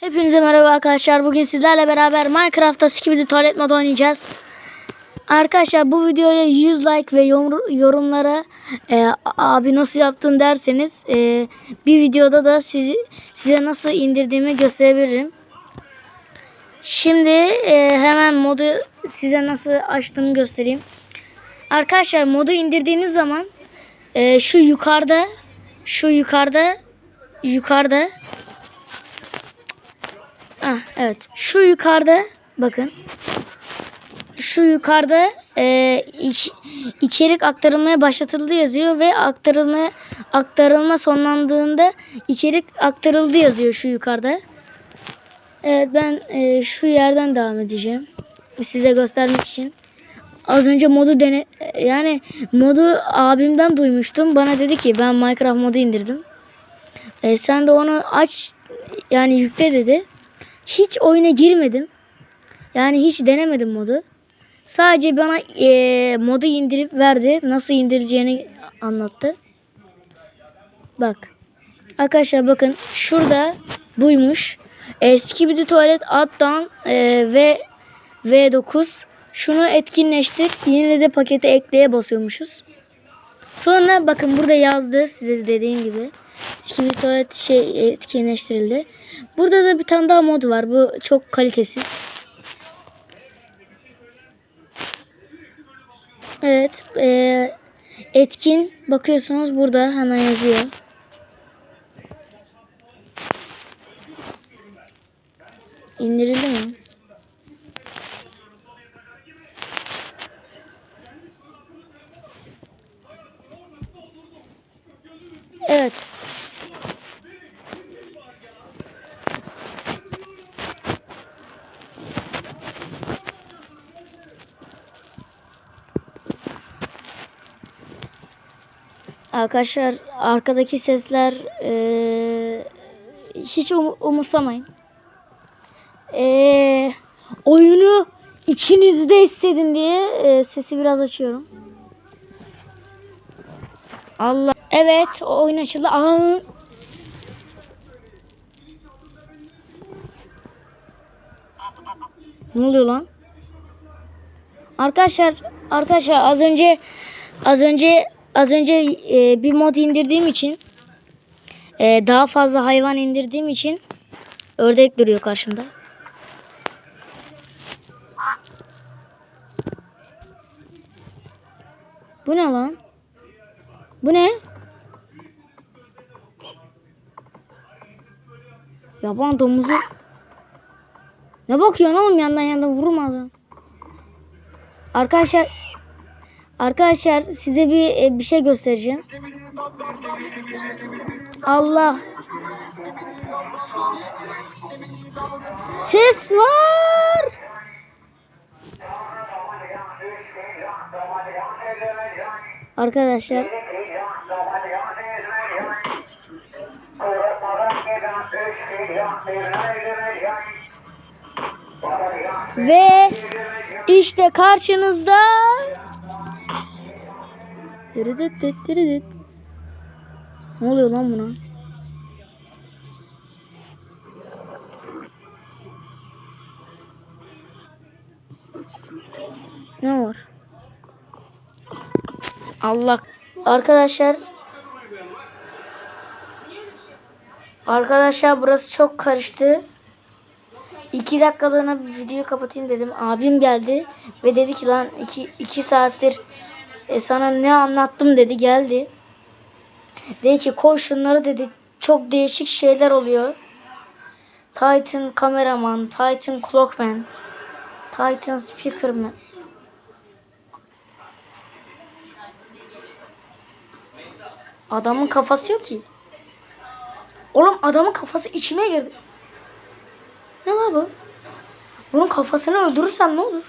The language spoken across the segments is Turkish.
Hepinize merhaba arkadaşlar. Bugün sizlerle beraber Minecraft'ta Skibidi Tuvalet modu oynayacağız. Arkadaşlar bu videoya 100 like ve yorum- yorumlara e, abi nasıl yaptın derseniz e, bir videoda da sizi size nasıl indirdiğimi gösterebilirim. Şimdi e, hemen modu size nasıl açtığımı göstereyim. Arkadaşlar modu indirdiğiniz zaman e, şu yukarıda şu yukarıda yukarıda Ah, evet. Şu yukarıda bakın. Şu yukarıda e, iç, içerik aktarılmaya başlatıldı yazıyor ve aktarılma aktarılma sonlandığında içerik aktarıldı yazıyor şu yukarıda. Evet ben e, şu yerden devam edeceğim. Size göstermek için. Az önce modu dene yani modu abimden duymuştum. Bana dedi ki ben Minecraft modu indirdim. E, sen de onu aç yani yükle dedi. Hiç oyuna girmedim. Yani hiç denemedim modu. Sadece bana e, modu indirip verdi. Nasıl indirileceğini anlattı. Bak. Arkadaşlar bakın şurada buymuş. Eski bir tuvalet alttan e, ve V9 şunu etkinleştir. Yine de pakete ekleye basıyormuşuz. Sonra bakın burada yazdı size de dediğim gibi. Skibidi tuvalet şey etkinleştirildi. Burada da bir tane daha mod var. Bu çok kalitesiz. Evet. e, etkin bakıyorsunuz burada hemen yazıyor. İndirildi mi? Evet. Arkadaşlar arkadaki sesler eee, hiç um- umursamayın. Eee, oyunu içinizde hissedin diye eee, sesi biraz açıyorum. Allah. Evet oyun açıldı. Aa. Ne oluyor lan? Arkadaşlar arkadaşlar az önce az önce az önce e, bir mod indirdiğim için e, daha fazla hayvan indirdiğim için ördek duruyor karşımda. Bu ne lan? Bu ne? Yaban domuzu. Ne bakıyorsun oğlum yandan yandan vurma ağzına. Arkadaşlar Arkadaşlar size bir e, bir şey göstereceğim. Allah. Ses var. Arkadaşlar ve işte karşınızda Dırıdıt dıt dırıdıt. Ne oluyor lan buna? Ne var? Allah. Arkadaşlar. Arkadaşlar burası çok karıştı. İki dakikalığına bir videoyu kapatayım dedim. Abim geldi ve dedi ki lan iki, iki saattir e, sana ne anlattım dedi geldi. Dedi ki koy şunları dedi. Çok değişik şeyler oluyor. Titan kameraman, Titan clockman, Titan speakerman. Adamın kafası yok ki. Oğlum adamın kafası içime girdi. Ne la bu? Bunun kafasını öldürürsem ne olur?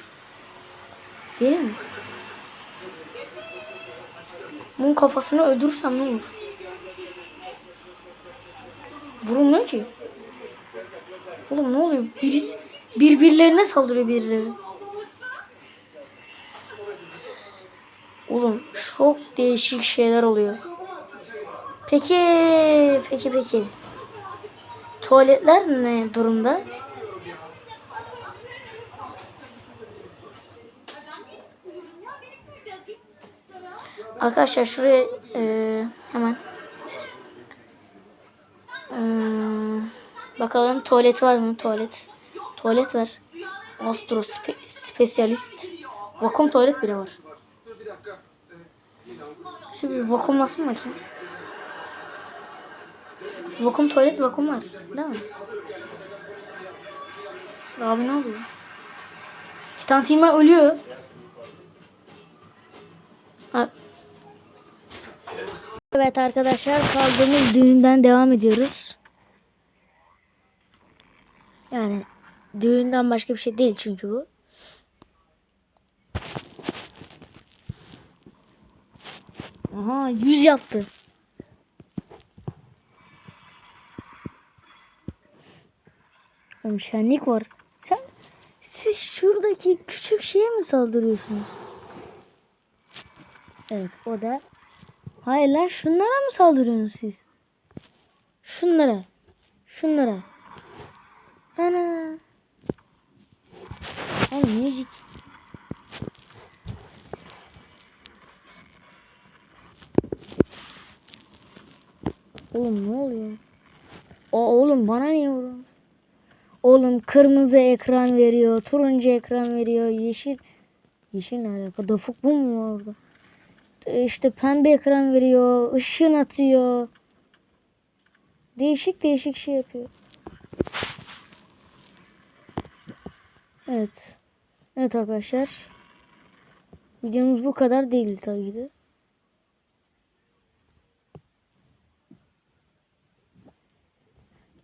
Değil mi? Bunun kafasını öldürürsem ne olur? Vurulmuyor ki. Oğlum ne oluyor? Birisi birbirlerine saldırıyor birileri. Oğlum çok değişik şeyler oluyor. Peki, peki, peki. Tuvaletler ne durumda? Arkadaşlar şuraya e, hemen Hmm, bakalım tuvalet var mı? Tuvalet. Tuvalet var. Astro spe, spesyalist. Vakum tuvalet bile var. Şimdi bir vakumlasın bakayım. Vakum tuvalet vakum var. Değil mi? Abi ne oluyor? Titan ölüyor. Ha. Evet arkadaşlar kaldığımız düğünden devam ediyoruz. Yani düğünden başka bir şey değil çünkü bu. Aha 100 yaptı. Oğlum şenlik var. Sen siz şuradaki küçük şeye mi saldırıyorsunuz? Evet o da. Hayır lan şunlara mı saldırıyorsunuz siz? Şunlara. Şunlara. Ana. Oğlum müzik. Oğlum ne oluyor? O oğlum bana niye vuruyorsun? Oğlum kırmızı ekran veriyor, turuncu ekran veriyor, yeşil. Yeşil ne alaka? Dafuk bu mu orada? E, İşte pembe ekran veriyor, ışın atıyor. Değişik değişik şey yapıyor. Evet. Evet arkadaşlar. Videomuz bu kadar değil tabii de.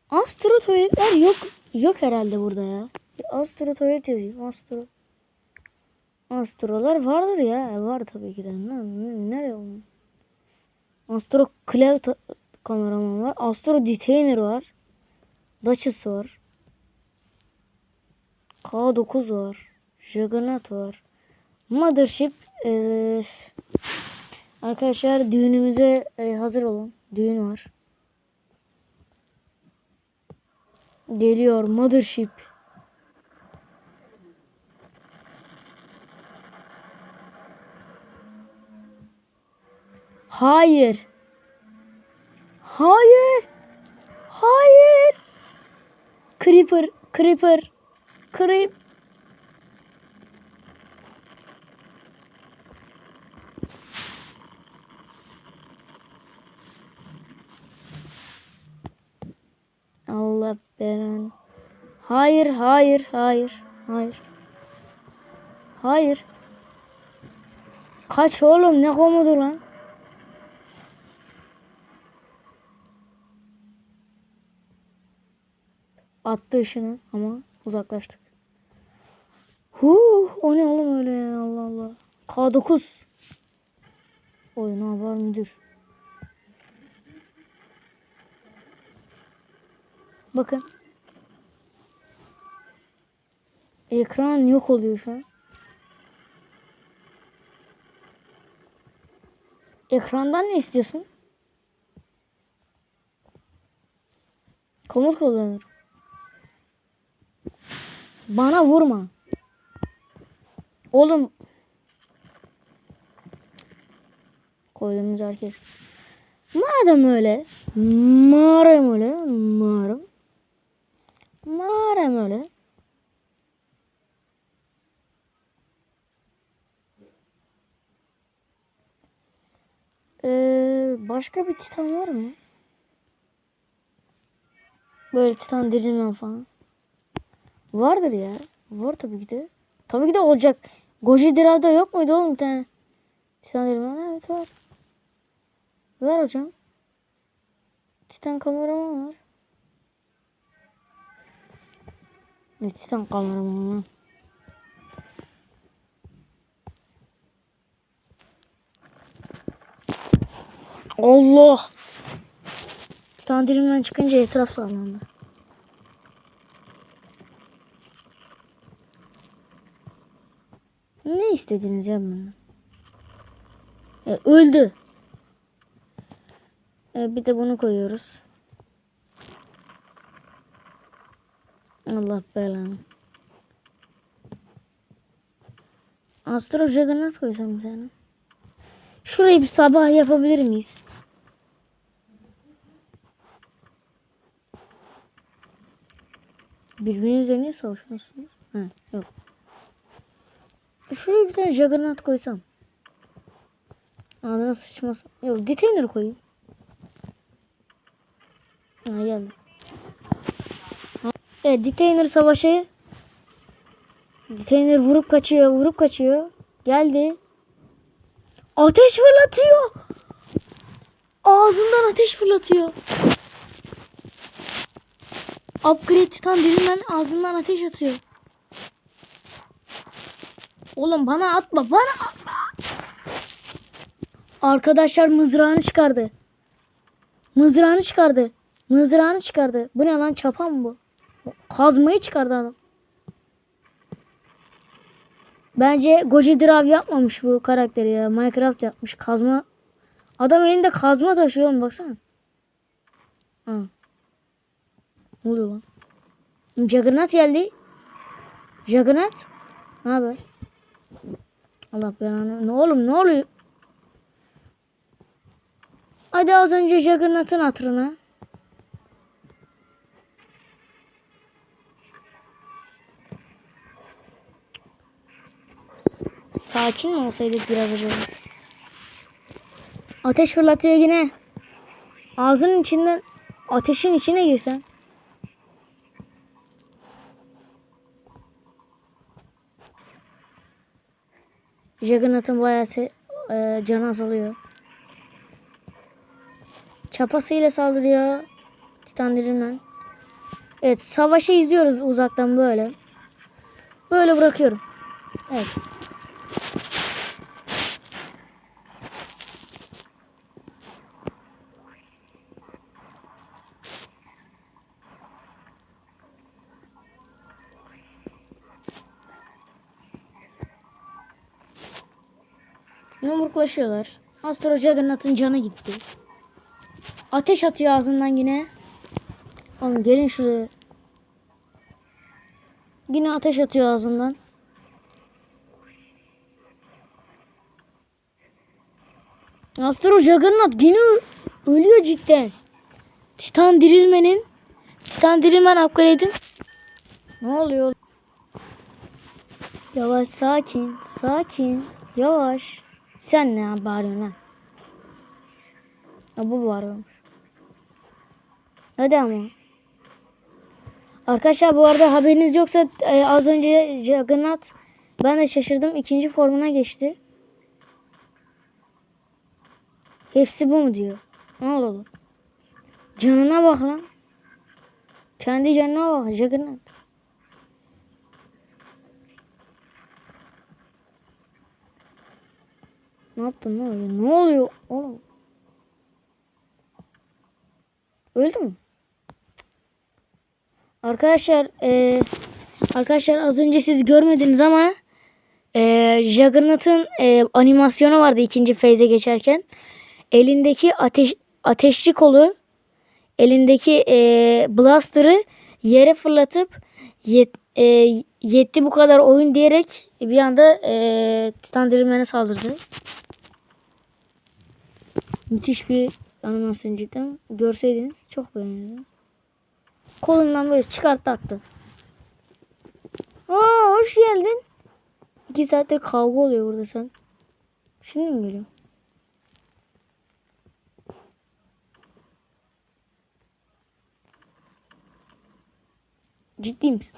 Astro tuvaletler yok yok herhalde burada ya. Astro tuvalet yazayım. Astro. Astrolar vardır ya. E, Var tabii ki de. Ne, ne- nereye olmuş? Astro Clev kameraman var. Astro Detainer var. Duchess var. K9 var. Juggernaut var. Mothership eee, arkadaşlar düğünümüze e, hazır olun. Düğün var. Geliyor Mothership. Hayır. Hayır. Hayır. Creeper, Creeper, Creep. Allah belanı. Hayır, hayır, hayır, hayır. Hayır. Kaç oğlum ne komodu lan? Attı ışını ama uzaklaştık. Huh, o ne oğlum öyle ya Allah Allah. K9. Oyun haber müdür. Bakın. Ekran yok oluyor şu an. Ekrandan ne istiyorsun? Komut kullanır. Bana vurma. Oğlum. Koyduğumuz herkes. Madem öyle. Madem öyle. Madem. Madem öyle. Ee, başka bir titan var mı? Böyle titan dirilmem falan. Vardır ya. Var tabii ki de. Tabii ki de olacak. Goji Dira'da yok muydu oğlum bir tane? Titan dirilmem evet var. Ver hocam. Titan kameraman var. Ne titan kameraman lan? Allah! Titan dilimden çıkınca etraf sallandı. Ne istediniz ya benden? E, öldü. E, bir de bunu koyuyoruz. Allah belanı. Astro Juggernaut koysam bir. Şurayı bir sabah yapabilir miyiz? Birbirinizle niye savaşıyorsunuz? Ha, yok. Şuraya bir tane Juggernaut koysam. Ağzına sıçmasın. Yok Detainer koyayım. Ha geldi. Evet Detainer savaşı. Detainer vurup kaçıyor vurup kaçıyor. Geldi. Ateş fırlatıyor. Ağzından ateş fırlatıyor. Upgrade Titan dilinden ağzından ateş atıyor. Oğlum bana atma bana atma. Arkadaşlar mızrağını çıkardı. Mızrağını çıkardı. Mızrağını çıkardı. Bu ne lan çapan mı bu? Kazmayı çıkardı adam. Bence Goji Drav yapmamış bu karakteri ya. Minecraft yapmış. Kazma. Adam elinde kazma taşıyor oğlum baksana. Ha. Ne oluyor lan? Juggernaut geldi. Juggernaut. Ne haber? Allah belanı. Ne oğlum ne oluyor? Hadi az önce Juggernaut'un hatırına. Sakin mi olsaydık biraz acaba? Ateş fırlatıyor yine. Ağzının içinden ateşin içine girsen. Juggernaut'un bayağı se- e, canı azalıyor. Çapasıyla saldırıyor. Titan. Evet savaşı izliyoruz uzaktan böyle. Böyle bırakıyorum. Evet. Yumruklaşıyorlar. Astro Juggernaut'un canı gitti. Ateş atıyor ağzından yine. Oğlum gelin şuraya. Yine ateş atıyor ağzından. Astro Juggernaut yine ölüyor cidden. Titan dirilmenin Titan dirilmen upgrade'in Ne oluyor? Yavaş sakin sakin yavaş. Sen ne bağırıyorsun lan? Ya bu bağırıyormuş. Hadi ama. Arkadaşlar bu arada haberiniz yoksa e, az önce Juggernaut ben de şaşırdım. ikinci formuna geçti. Hepsi bu mu diyor. Ne oldu? Canına bak lan. Kendi canına bak Juggernaut. Ne yaptın ne oluyor? Ne oluyor oğlum? Öldü mü? Arkadaşlar e, arkadaşlar az önce siz görmediniz ama e, Juggernaut'un e, animasyonu vardı ikinci feyze geçerken. Elindeki ateş ateşli kolu elindeki e, blaster'ı yere fırlatıp yet, e, yetti bu kadar oyun diyerek bir anda e, Titan Dirimler'e saldırdı. Müthiş bir animasyon cidden. Görseydiniz çok beğenirdim. Kolundan böyle çıkarttı attı. Aa hoş geldin. İki saattir kavga oluyor burada sen. Şimdi mi geliyor? Ciddi misin?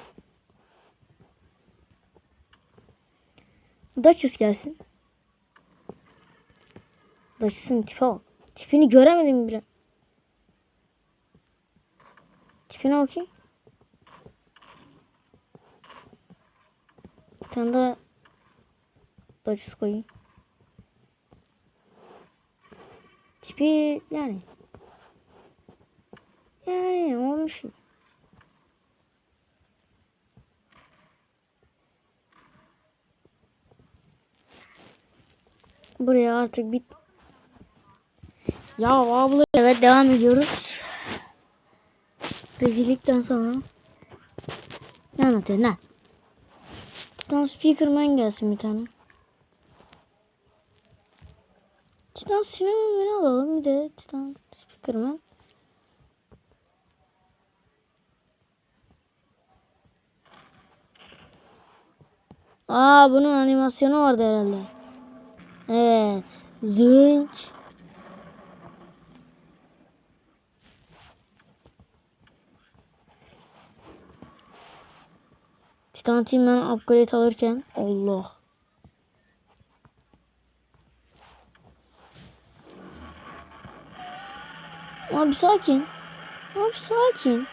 Duchess gelsin. Duchess'ın tipe bak. Tipini göremedim bile. Tipine bakayım. Bir tane daha Duchess koyayım. Tipi yani. Yani olmuş. Buraya artık bit. Ya abla evet devam ediyoruz. Rezillikten sonra. Ne anlatıyor ne? Titan Speakerman gelsin bir tane. Titan Cineman'i alalım bir de Titan Speakerman. Aa bunun animasyonu vardı herhalde. Evet. Zünk. Titan Team'den upgrade alırken Allah. Abi sakin. Abi sakin.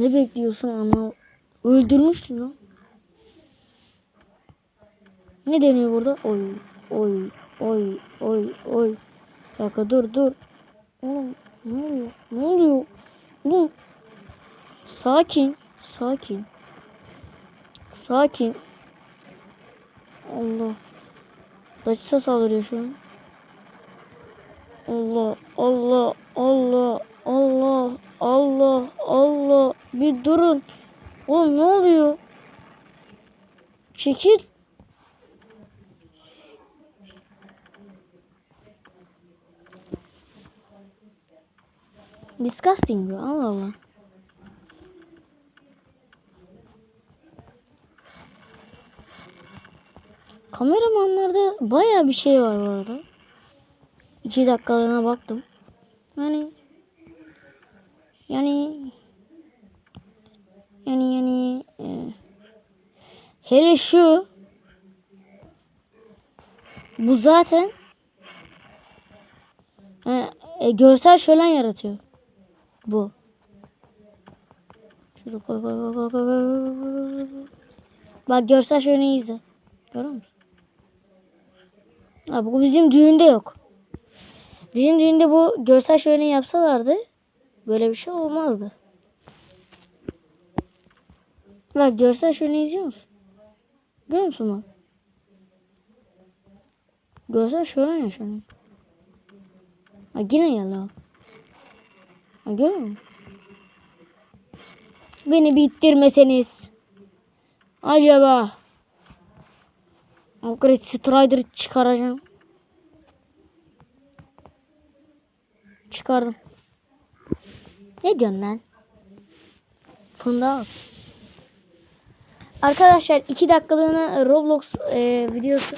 Ne bekliyorsun ama öldürmüştü lan. Ne deniyor burada? Oy oy oy oy oy. Dakika dur dur. Oğlum ne oluyor? Ne oluyor? Oğlum. Sakin. Sakin. Sakin. Allah. Daçsa saldırıyor şu an. Allah Allah Allah Allah Allah Allah bir durun. Oğlum ne oluyor? Çekil. Disgusting bu Allah Allah. Kameramanlarda baya bir şey var bu arada. İki dakikalığına baktım. Yani yani yani yani e, hele şu bu zaten e, e, görsel şölen yaratıyor. Bu. Bak görsel şöleni izle. Görüyor musun? Ha, bu bizim düğünde yok. Bizim düğünde bu görsel şöleni yapsalardı böyle bir şey olmazdı. Bak görsel şöleni izliyor musun? Görüyor musun bak? Görsel şölen ya şölen. Ha yine bak. Ha görüyor musun? Beni bittirmeseniz. Acaba. Upgrade Strider çıkaracağım. Çıkardım. Ne diyorsun lan? Al. Arkadaşlar 2 dakikalığına Roblox e, videosu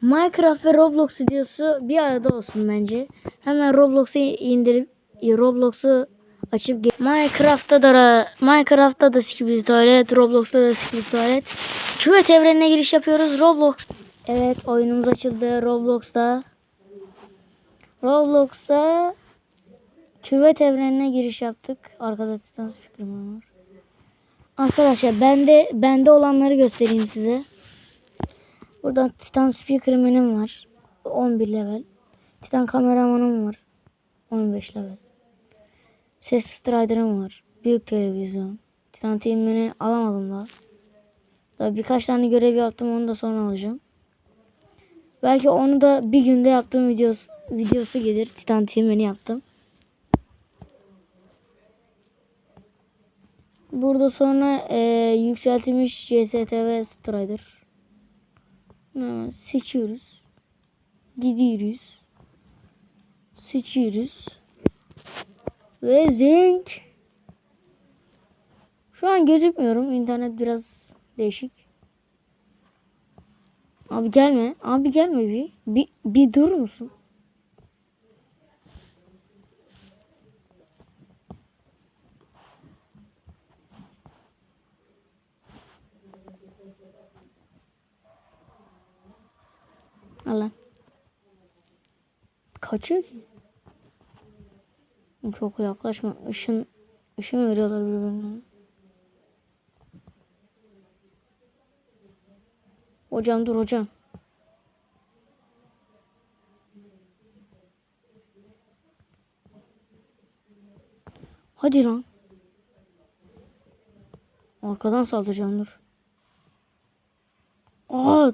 Minecraft ve Roblox videosu bir arada olsun bence. Hemen Roblox'u indirip Roblox'u açıp Minecraft'ta da Minecraft'ta da Skibidi Tuvalet, Roblox'ta da Skibidi Tuvalet. Küvet evrenine giriş yapıyoruz. Roblox. Evet oyunumuz açıldı Roblox'ta. Roblox'ta küvet evrenine giriş yaptık. Arkada Titan Speakerman var. Arkadaşlar bende bende olanları göstereyim size. Burada Titan Speakerman'ım var. 11 level. Titan kameramanım var. 15 level. Ses Strider'ım var. Büyük televizyon. Titan Team'ini alamadım daha. Daha birkaç tane görev yaptım onu da sonra alacağım. Belki onu da bir günde yaptığım videosu, videosu gelir. Titan Team'ini yaptım. Burada sonra e, yükseltilmiş JSTV Strider. Seçiyoruz. Gidiyoruz. Seçiyoruz. Ve zinc. Şu an gözükmüyorum. İnternet biraz değişik. Abi gelme. Abi gelme bir. Bir, bir dur musun? Al lan. Kaçıyor ki. Çok yaklaşma. Işın ışın veriyorlar birbirine. Hocam dur hocam. Hadi lan. Arkadan saldıracağım dur. Aa!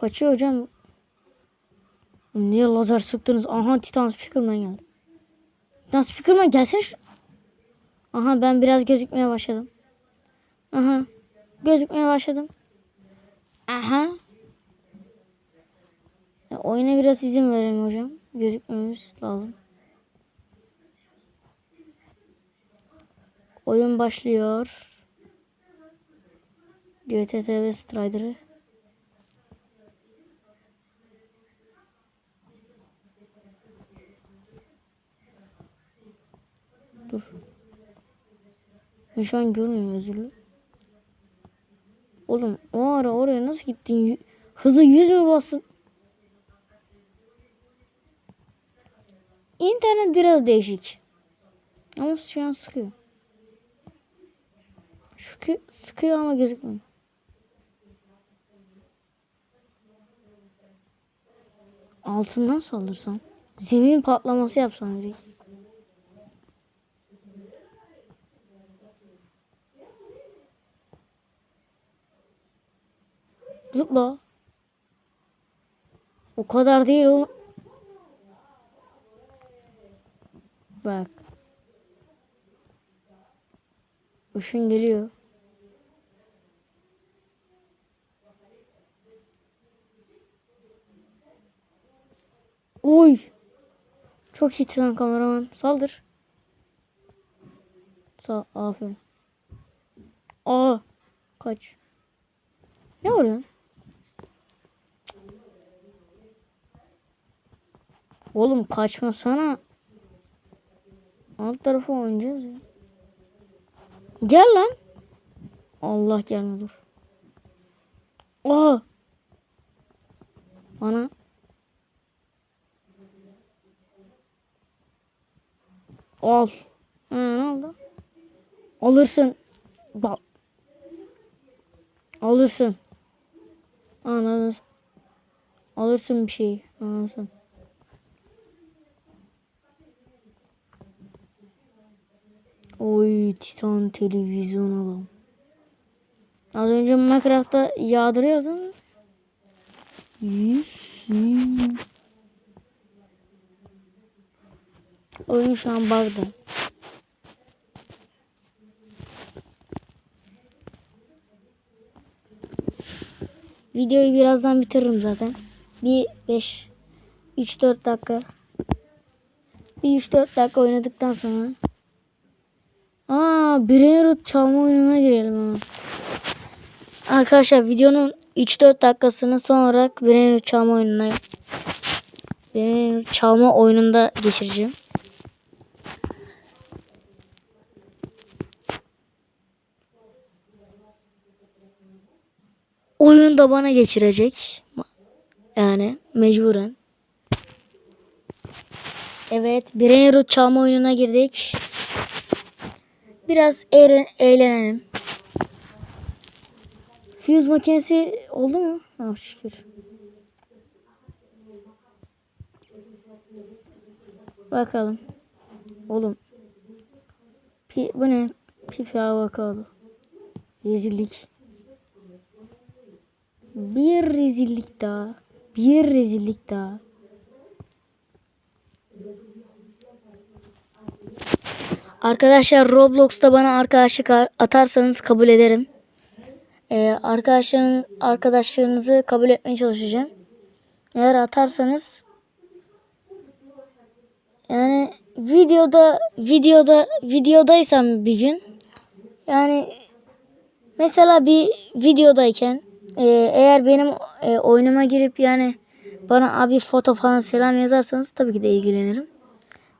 Kaçıyor hocam. Niye lazer sıktınız? Aha Titan Speakerman geldi. Titan Speakerman gelsene şu. Aha ben biraz gözükmeye başladım. Aha. Gözükmeye başladım. Aha. Ya, oyuna biraz izin verelim hocam. Gözükmemiz lazım. Oyun başlıyor. GTTV Strider'ı. Dur. Ben şu an görmüyorum özürlü. Oğlum o ara oraya nasıl gittin? Hızı 100 mü bastın? İnternet biraz değişik. Ama şu an sıkıyor. Ki sıkıyor ama gözükmüyor. Altından saldırsam. Zemin patlaması yapsam direkt. Zıpla. O kadar değil oğlum. Bak. Işın geliyor. Oy. Çok iyi tren kameraman. Saldır. Sağ aferin. Aa. Kaç. Ne vuruyorsun? Oğlum kaçmasana. Alt tarafı oynayacağız ya. Gel lan. Allah gelme dur. Aa. Bana. Al. Ha, ne oldu? Alırsın. Bak. Alırsın. Anladın. Alırsın bir şey. Anladın. Oy Titan televizyon adam. Az önce Minecraft'ta yağdırıyordum. Oyun şu an bug'da. Videoyu birazdan bitiririm zaten. Bir 5 3-4 dakika. Bir 3-4 dakika oynadıktan sonra. Aa, Brainroot çalma oyununa girelim hemen. Arkadaşlar videonun 3-4 dakikasını son olarak Brainroot çalma oyununa Brainroot çalma oyununda geçireceğim. Oyun da bana geçirecek. Yani mecburen. Evet, Brainroot çalma oyununa girdik. Biraz eğlen eğlenelim. Fuse makinesi oldu mu? Ha şükür. Bakalım. Oğlum. Pi, bu ne? Pipi avokado. Rezillik. Bir rezillik daha. Bir rezillik daha. Arkadaşlar Roblox'ta bana arkadaşlık atarsanız kabul ederim. Ee, arkadaşların arkadaşlarınızı kabul etmeye çalışacağım. Eğer atarsanız yani videoda videoda videodaysam bir gün yani mesela bir videodayken e, eğer benim e, oyunuma girip yani bana abi foto falan selam yazarsanız tabii ki de ilgilenirim.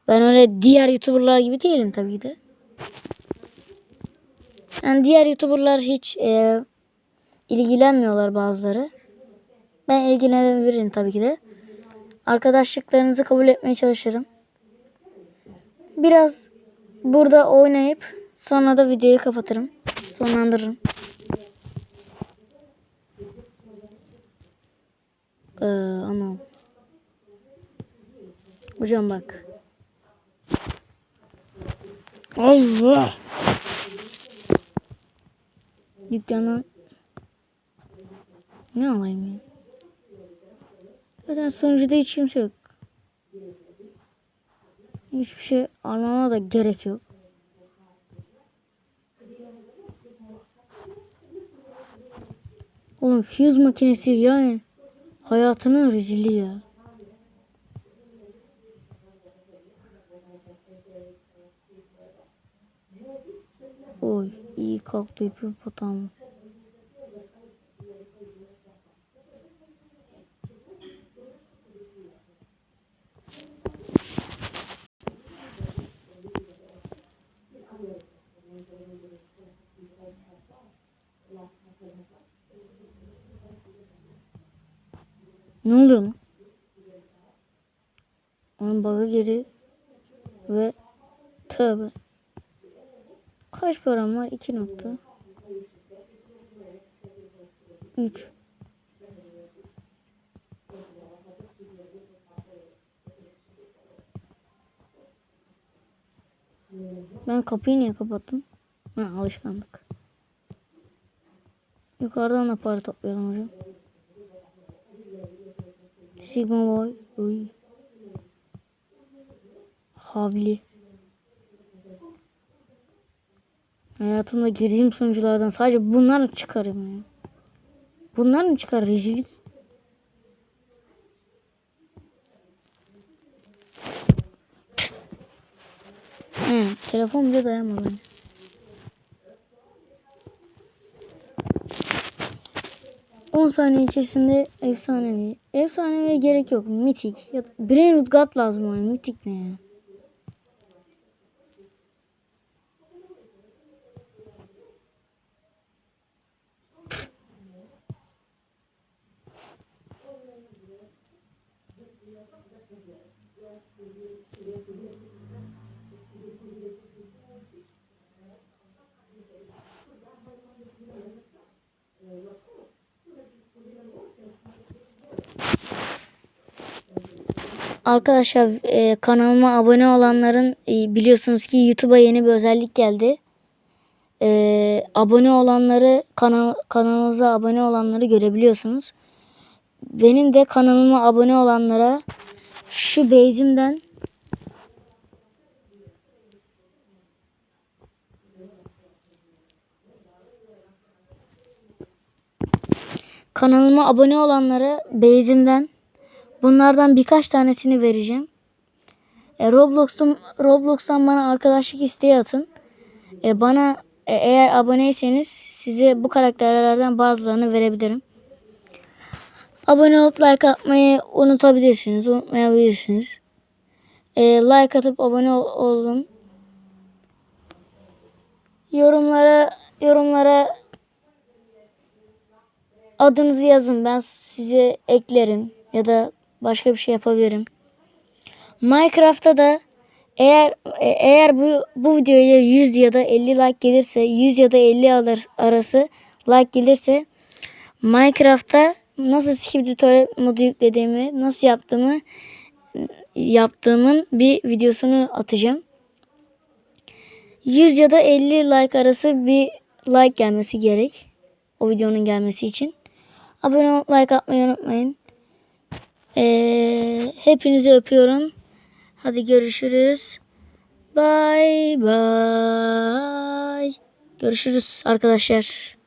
Ben öyle diğer YouTuber'lar gibi değilim tabii de. Yani diğer YouTuber'lar hiç e, ilgilenmiyorlar bazıları. Ben ilgilenebilirim tabii ki de. Arkadaşlıklarınızı kabul etmeye çalışırım. biraz burada oynayıp sonra da videoyu kapatırım. Sonlandırırım. Ee, anam. Hocam bak. Allah. Dükkandan ne alayım ya? Zaten sonucuda hiç kimse yok. Hiçbir şey almama da gerek yok. Oğlum fuse makinesi yani hayatının rezilliği ya. Oy iyi kalktı hipopotam. Ne oluyor lan? Onun bug'a geri ve tövbe. Kaç param var? 2 nokta. 3. Ben kapıyı niye kapattım? Ha alışkanlık. Yukarıdan da para toplayalım hocam. Sigma Boy. Uy. Havli. Hayatımda girdiğim sunuculardan sadece bunlar çıkarım ya? Bunlar mı çıkar rezillik? He, telefon bile dayanmadı. bana. On saniye içerisinde efsanevi. Efsaneviye gerek yok. Mitik. Ya, Brainroot God lazım ona. Mitik ne ya? Arkadaşlar e, kanalıma abone olanların e, biliyorsunuz ki YouTube'a yeni bir özellik geldi. E, abone olanları kanal kanalımıza abone olanları görebiliyorsunuz. Benim de kanalıma abone olanlara şu beyzimden kanalıma abone olanlara beyzimden bunlardan birkaç tanesini vereceğim. E, Roblox'tan Roblox'tan bana arkadaşlık isteği atın. E, bana e, eğer aboneyseniz size bu karakterlerden bazılarını verebilirim. Abone olup like atmayı unutabilirsiniz, unutmayabilirsiniz. E, like atıp abone ol- olun. Yorumlara yorumlara adınızı yazın. Ben size eklerim ya da başka bir şey yapabilirim. Minecraft'ta da eğer e- eğer bu bu videoya 100 ya da 50 like gelirse 100 ya da 50 alır, arası like gelirse Minecraft'ta nasıl skip tutorial modu yüklediğimi, nasıl yaptığımı yaptığımın bir videosunu atacağım. 100 ya da 50 like arası bir like gelmesi gerek. O videonun gelmesi için. Abone olup like atmayı unutmayın. Ee, hepinizi öpüyorum. Hadi görüşürüz. Bye bye. Görüşürüz arkadaşlar.